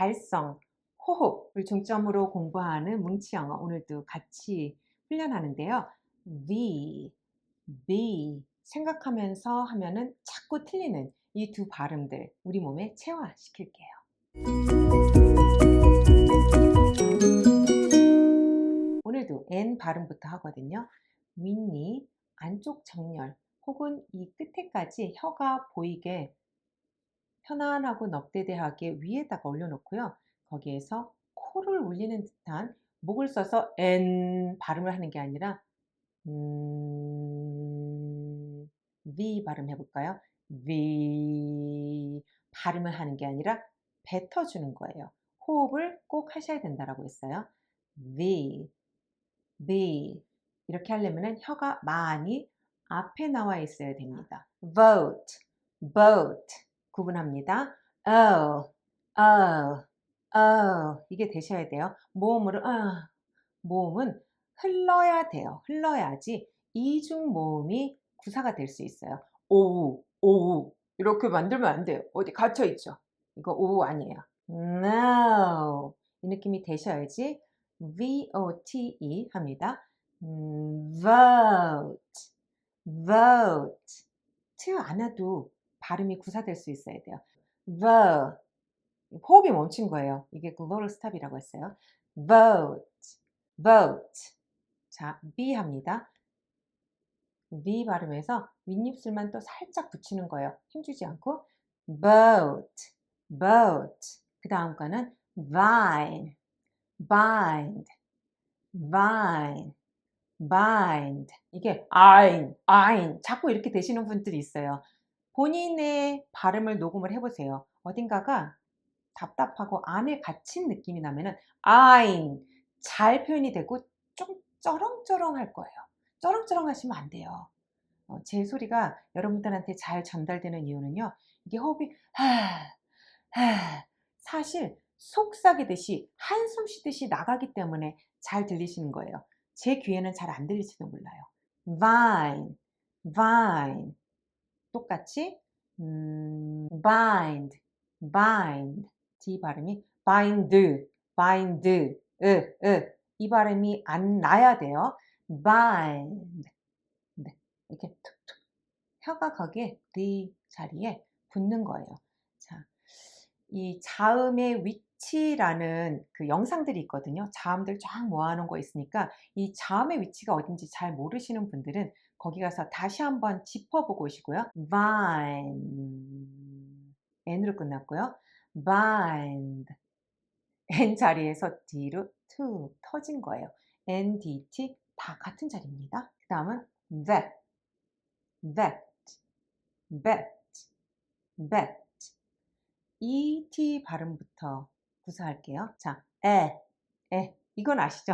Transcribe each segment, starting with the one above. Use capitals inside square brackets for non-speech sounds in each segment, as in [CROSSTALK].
발성, 호흡을 중점으로 공부하는 뭉치 영어 오늘도 같이 훈련하는데요. V, B 생각하면서 하면은 자꾸 틀리는 이 두 발음들 우리 몸에 체화시킬게요. 오늘도 N 발음부터 하거든요. 윗니, 안쪽 정렬 혹은 이 끝에까지 혀가 보이게 편안하고 넉대대하게 위에다가 올려놓고요. 거기에서 코를 울리는 듯한 목을 써서 N 발음을 하는 게 아니라 음, V 발음 해볼까요? V 발음을 하는 게 아니라 뱉어주는 거예요. 호흡을 꼭 하셔야 된다라고 했어요. V, V 이렇게 하려면 혀가 많이 앞에 나와 있어야 됩니다. vote, vote 구분합니다. oh, oh, oh 이게 되셔야 돼요. 모음으로 어, 모음은 흘러야 돼요. 흘러야지 이중 모음이 구사가 될 수 있어요. 오우, 오우 이렇게 만들면 안 돼요. 어디 갇혀 있죠. 이거 오우 아니에요. No 이 느낌이 되셔야지 V-O-T-E 합니다. 음, vote, vote. 트안 해도 발음이 구사될 수 있어야 돼요. vote. 호흡이 멈춘 거예요. 이게 glottal stop이라고 했어요. vote, vote. 자, B 합니다. V 발음해서 윗입술만 또 살짝 붙이는 거예요. 힘주지 않고 boat, boat. 그 다음 거는 vine, bind, vine, bind. 이게 ein, ein. 자꾸 이렇게 되시는 분들이 있어요. 본인의 발음을 녹음을 해보세요. 어딘가가 답답하고 안에 갇힌 느낌이 나면은 ein 잘 표현이 되고 좀 쩌렁쩌렁 할 거예요. 쩌렁쩌렁 하시면 안 돼요. 어, 제 소리가 여러분들한테 잘 전달되는 이유는요. 이게 호흡이 하, 하, 사실 속삭이듯이 한숨 쉬듯이 나가기 때문에 잘 들리시는 거예요. 제 귀에는 잘 안 들릴지도 몰라요. vine, vine 똑같이 음, bind, bind D 발음이 bind, bind, 으, 으. 이 발음이 안 나야 돼요. bind. 네, 이렇게 툭툭. 혀가 거기에 D 자리에 붙는 거예요. 자, 이 자음의 위치라는 그 영상들이 있거든요. 자음들 쫙 모아놓은 거 있으니까 이 자음의 위치가 어딘지 잘 모르시는 분들은 거기 가서 다시 한번 짚어보고 오시고요. vine. N으로 끝났고요. bind. N 자리에서 D로 툭 터진 거예요. N, D, T 다 같은 자리입니다. 그 다음은 that, that, that, that. E, T 발음부터 구사할게요. 자, 에, 에. 이건 아시죠?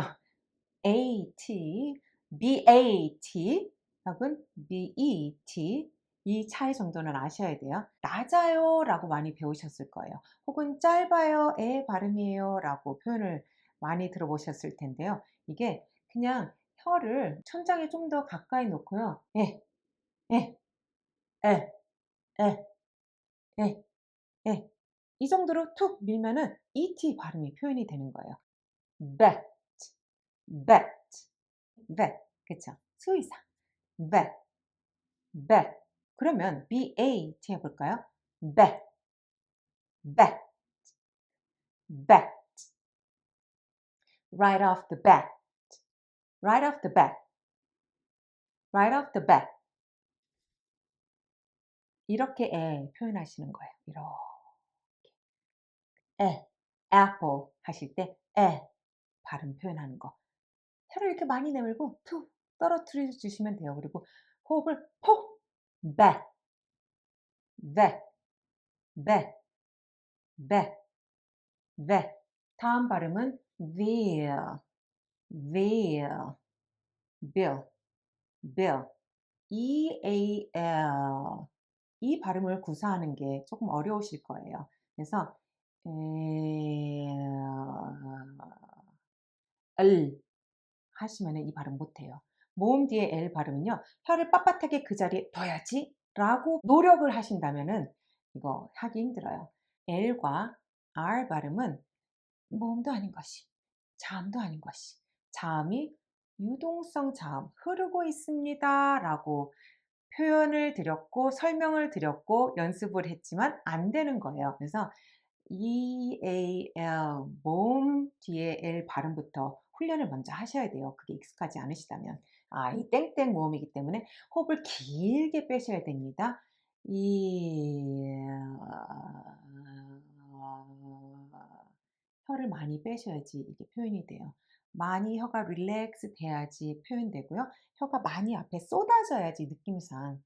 A, T, B, A, T 혹은 B, E, T 이 차이 정도는 아셔야 돼요. 낮아요 라고 많이 배우셨을 거예요. 혹은 짧아요, 애 발음이에요 라고 표현을 많이 들어보셨을 텐데요. 이게 그냥 혀를 천장에 좀 더 가까이 놓고요. 에, 에, 에, 에, 에, 에. 이 정도로 툭 밀면은 ET 발음이 표현이 되는 거예요. bat, bat, bat. 그쵸? 수의사. Bat, bat. 그러면 BAT 해볼까요? bat, bat, bat. Right off the bat, right off the bat, right off the bat. 이렇게 에 표현하시는 거예요. 이렇게. 에, apple 하실 때 에 발음 표현하는 거. 혀를 이렇게 많이 내밀고 툭 떨어뜨려 주시면 돼요. 그리고 호흡을 폭 배, 배, 배, 배, 배. 다음 발음은 veil, veil, bill, bill, E-A-L. 이 발음을 구사하는 게 조금 어려우실 거예요. 그래서 을 하시면 이 발음 못해요. 모음 뒤에 L 발음은요. 혀를 빳빳하게 그 자리에 둬야지 라고 노력을 하신다면은 이거 하기 힘들어요. L과 R 발음은 모음도 아닌 것이, 자음도 아닌 것이, 자음이 유동성 자음 흐르고 있습니다. 라고 표현을 드렸고 설명을 드렸고 연습을 했지만 안 되는 거예요. 그래서 E, A, L 모음 뒤에 L 발음부터 훈련을 먼저 하셔야 돼요. 그게 익숙하지 않으시다면. 아, 이 땡땡 모음이기 때문에 호흡을 길게 빼셔야 됩니다. 이 혀를 많이 빼셔야지 이게 표현이 돼요. 많이 혀가 릴렉스 돼야지 표현되고요. 혀가 많이 앞에 쏟아져야지 느낌상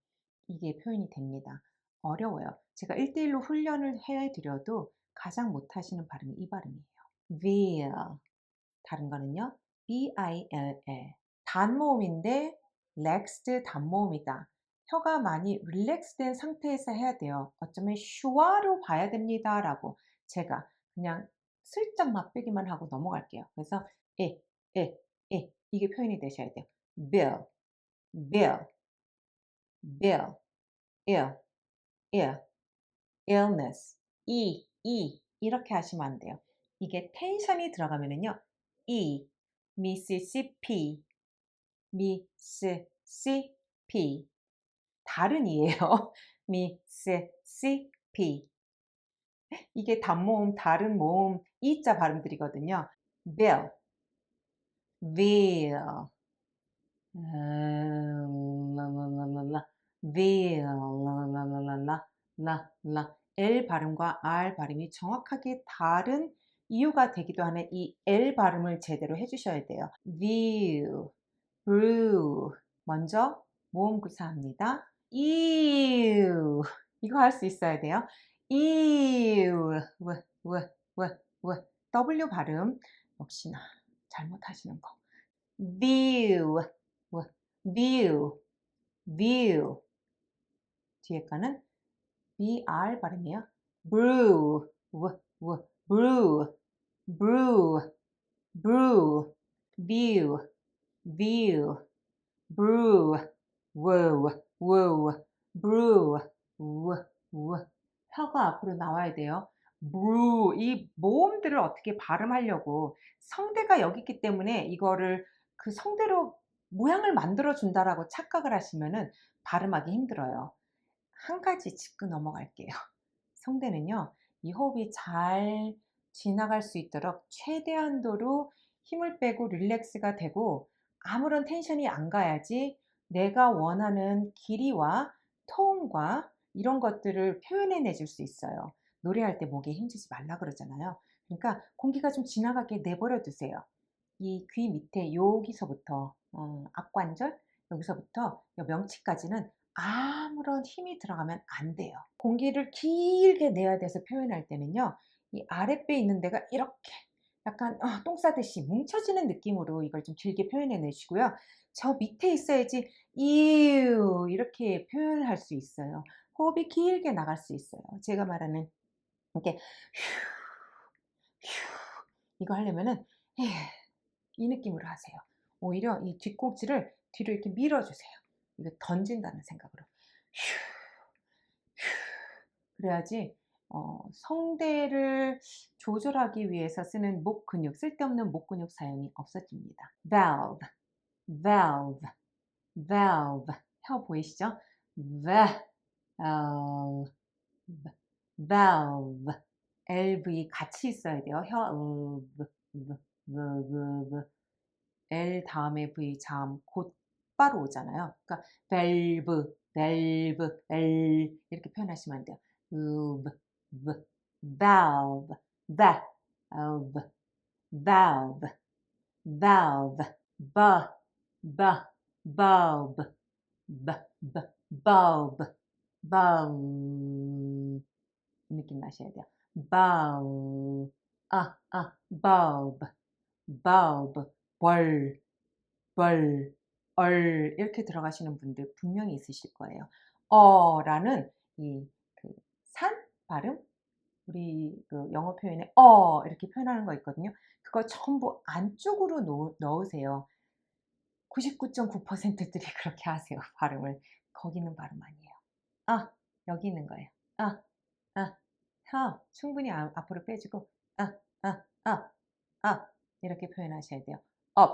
이게 표현이 됩니다. 어려워요. 제가 1대1로 훈련을 해드려도 가장 못하시는 발음이 이 발음이에요. will. 다른 거는요. B-I-L-L. 단모음인데 relaxed 단모음이다. 혀가 많이 릴렉스 된 상태에서 해야 돼요. 어쩌면 슈아로 봐야 됩니다. 라고 제가 그냥 슬쩍 맛보기만 하고 넘어갈게요. 그래서 에, 에, 에 이게 표현이 되셔야 돼요. bill, bill, bill, ill, ill, illness, e, e 이렇게 하시면 안 돼요. 이게 텐션이 들어가면은요. e, Mississippi, Mississippi 다른 이에요. [LAUGHS] Mississippi 이게 단모음, 다른 모음 이자 발음들이거든요. 음, 라라라라라, will, 라라라라라, L 발음과 R 발음이 정확하게 다른 이유가 되기도 하는 이 L 발음을 제대로 해주셔야 돼요. view, brew. 먼저 모음 구사합니다. ew. 이거 할 수 있어야 돼요. ew. w, w, 발음. 역시나 잘못하시는 거. view. view. view. 뒤에 거는 br 발음이에요. brew. w, w, brew. brew. brew. view. View. brew. wow. wow. brew. w, w. 혀가 앞으로 나와야 돼요. brew. 이 모음들을 어떻게 발음하려고 성대가 여기 있기 때문에 이거를 그 성대로 모양을 만들어 준다라고 착각을 하시면은 발음하기 힘들어요. 한 가지 짚고 넘어갈게요. 성대는요, 이 호흡이 잘 지나갈 수 있도록 최대한도로 힘을 빼고 릴렉스가 되고 아무런 텐션이 안 가야지 내가 원하는 길이와 톤과 이런 것들을 표현해내 줄 수 있어요. 노래할 때 목에 힘주지 말라 그러잖아요. 그러니까 공기가 좀 지나가게 내버려 두세요. 이 귀 밑에 여기서부터 어, 앞관절 여기서부터 명치까지는 아무런 힘이 들어가면 안 돼요. 공기를 길게 내야 돼서 표현할 때는요. 이 아랫배 있는 데가 이렇게 약간 어, 똥 싸듯이 뭉쳐지는 느낌으로 이걸 좀 길게 표현해 내시고요. 저 밑에 있어야지 이유 이렇게 표현할 수 있어요. 호흡이 길게 나갈 수 있어요. 제가 말하는 이렇게 휴, 휴 이거 하려면은 예, 이 느낌으로 하세요. 오히려 이 뒷꿈치를 뒤로 이렇게 밀어주세요. 이거 던진다는 생각으로 휴, 휴. 그래야지 어, 성대를 조절하기 위해서 쓰는 목 근육, 쓸데없는 목 근육 사용이 없어집니다. valve, valve, valve. 혀 보이시죠? valve, valve, lv 같이 있어야 돼요. 혀, 음, v, v, v, v. L 다음에 V 자음 곧바로 오잖아요. 그러니까 valve, valve, L 이렇게 표현하시면 안 돼요. Valve, valve, valve, valve, valve, b, b, bulb, b, b, bulb, bulb 이 느낌 나셔야 돼요. bulb, 아, 아, bulb, bulb, 벌, 벌, 얼 이렇게 들어가시는 분들 분명히 있으실 거예요. 어라는 이그산 발음 우리 그 영어 표현에 어 이렇게 표현하는 거 있거든요. 그거 전부 안쪽으로 놓, 넣으세요. 99.9%들이 [LAUGHS] 그렇게 하세요. 발음을. 거기는 발음 아니에요. 아, 여기 있는 거예요. 아, 아, 혀 충분히 아- 앞으로 빼주고 아, 아, 아, 아 이렇게 표현하셔야 돼요. up,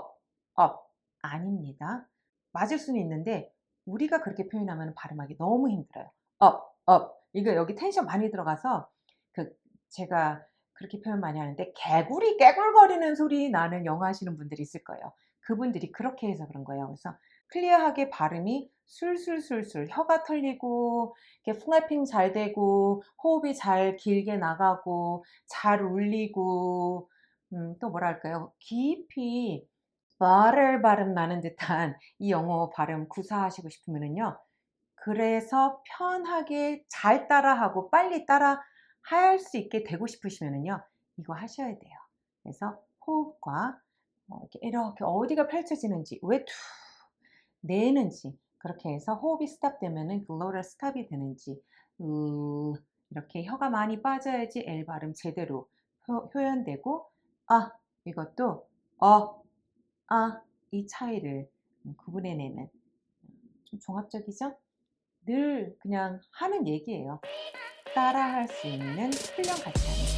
up 아닙니다. 맞을 수는 있는데 우리가 그렇게 표현하면 발음하기 너무 힘들어요. up, up 이거 여기 텐션 많이 들어가서 그 제가 그렇게 표현 많이 하는데 개구리 깨굴거리는 소리 나는 영어 하시는 분들이 있을 거예요. 그분들이 그렇게 해서 그런 거예요. 그래서 클리어하게 발음이 술술술술 혀가 털리고 이렇게 풍알핑 잘 되고 호흡이 잘 길게 나가고 잘 울리고 음, 또 뭐랄까요 깊이 말을 발음 나는 듯한 이 영어 발음 구사하시고 싶으면은요 그래서 편하게 잘 따라하고 빨리 따라 할 수 있게 되고 싶으시면은요 이거 하셔야 돼요 그래서 호흡과 어, 이렇게, 어디가 펼쳐지는지 왜 툭 내는지 그렇게 해서 호흡이 스탑 되면은 글로럴 스탑이 되는지 으, 이렇게 혀가 많이 빠져야지 L 발음 제대로 표, 현되고 아 이것도 어, 아 이 차이를 구분해내는 좀 종합적이죠? 늘 그냥 하는 얘기예요. 따라할 수 있는 훈련 같이 하는